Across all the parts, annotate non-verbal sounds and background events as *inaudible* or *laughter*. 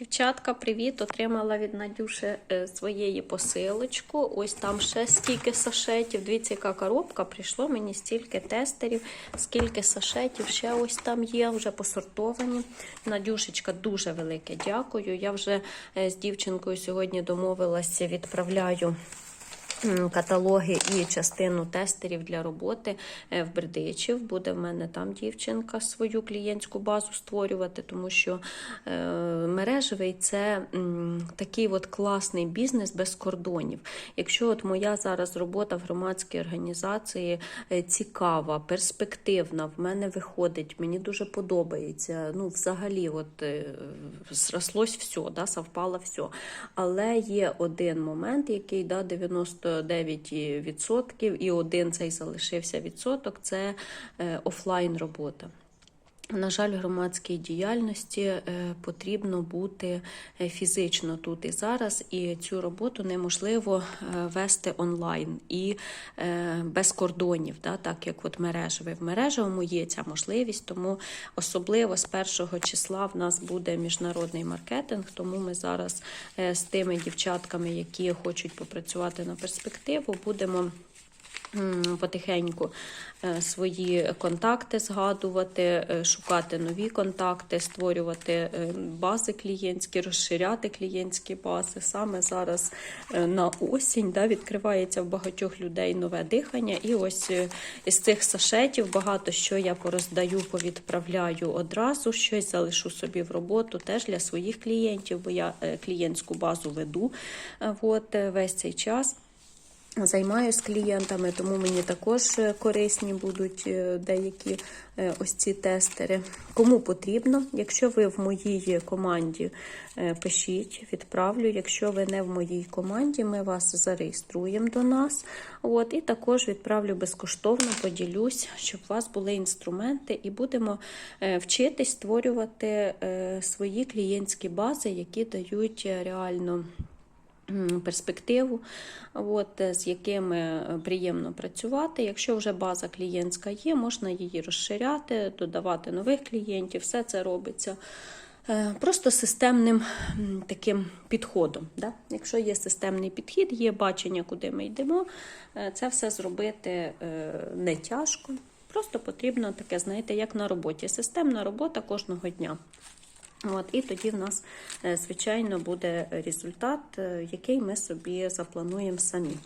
Дівчатка, привіт! Отримала від Надюші е, своєї посилочку. Ось там ще стільки сашетів. Дивіться, яка коробка. Прийшло мені стільки тестерів, скільки сашетів. Ще ось там є, вже посортовані. Надюшечка, дуже велике дякую. Я вже е, з дівчинкою сьогодні домовилася, відправляю. Каталоги і частину тестерів для роботи е, в Бердичів. Буде в мене там дівчинка свою клієнтську базу створювати, тому що е, мережевий це такий от класний бізнес без кордонів. Якщо от моя зараз робота в громадській організації е, цікава, перспективна, в мене виходить, мені дуже подобається. Ну, взагалі, от зрослось все, да, совпало все. Але є один момент, який да, 99% і один цей залишився відсоток це е, офлайн робота. На жаль, громадській діяльності е, потрібно бути е, фізично тут і зараз, і цю роботу неможливо е, вести онлайн і без кордонів, да, так як от мережевий. В мережевому є ця можливість, тому особливо з першого числа в нас буде міжнародний маркетинг, тому ми зараз з тими дівчатками, які хочуть попрацювати на перспективу, будемо. Потихеньку е, свої контакти згадувати, е, шукати нові контакти, створювати е, бази клієнтські, розширяти клієнтські бази. Саме зараз на осінь да, відкривається в багатьох людей нове дихання. І ось із цих сашетів багато що я пороздаю, повідправляю одразу, щось залишу собі в роботу теж для своїх клієнтів, бо я клієнтську базу веду от, весь цей час. Займаюсь клієнтами, тому мені також е, корисні будуть е, деякі е, ось ці тестери. Кому потрібно, якщо ви в моїй команді пишіть, відправлю. Якщо ви не в моїй команді, ми вас зареєструємо до нас. От, і також відправлю безкоштовно, поділюсь, щоб у вас були інструменти, і будемо вчитись створювати свої клієнтські бази, які дають реально перспективу, от, е, з якими е, приємно працювати. Якщо вже база клієнтська є, можна її розширяти, додавати нових клієнтів. Все це робиться е, просто системним таким підходом. Да? Якщо є системний підхід, є бачення, куди ми йдемо, це все зробити не тяжко. Просто потрібно таке, знаєте, як на роботі. Системна робота кожного дня. От, і тоді в нас, е, звичайно, буде результат, е, який ми собі заплануємо самі.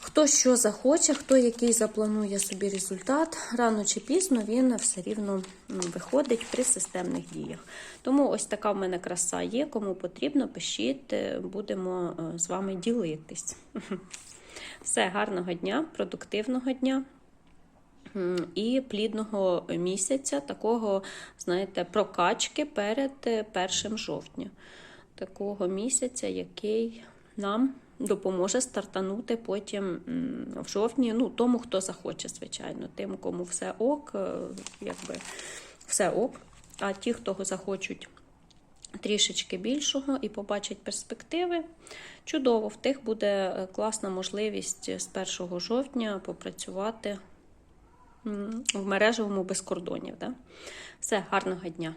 Хто що захоче, хто який запланує собі результат, рано чи пізно він все рівно виходить при системних діях. Тому ось така в мене краса є. Кому потрібно, пишіть, е, будемо з вами ділитись. *laughs* Все, гарного дня, продуктивного дня. І плідного місяця, такого, знаєте, прокачки перед е, 1 жовтня. Такого місяця, який нам допоможе стартанути потім в жовтні. Ну, тому, хто захоче, звичайно, тим, кому все ок, е, якби все ок. А ті, хто захочуть трішечки більшого і побачать перспективи. Чудово, в тих буде е, класна можливість з 1 жовтня попрацювати в мережевому без кордонів. Да? Все, гарного дня!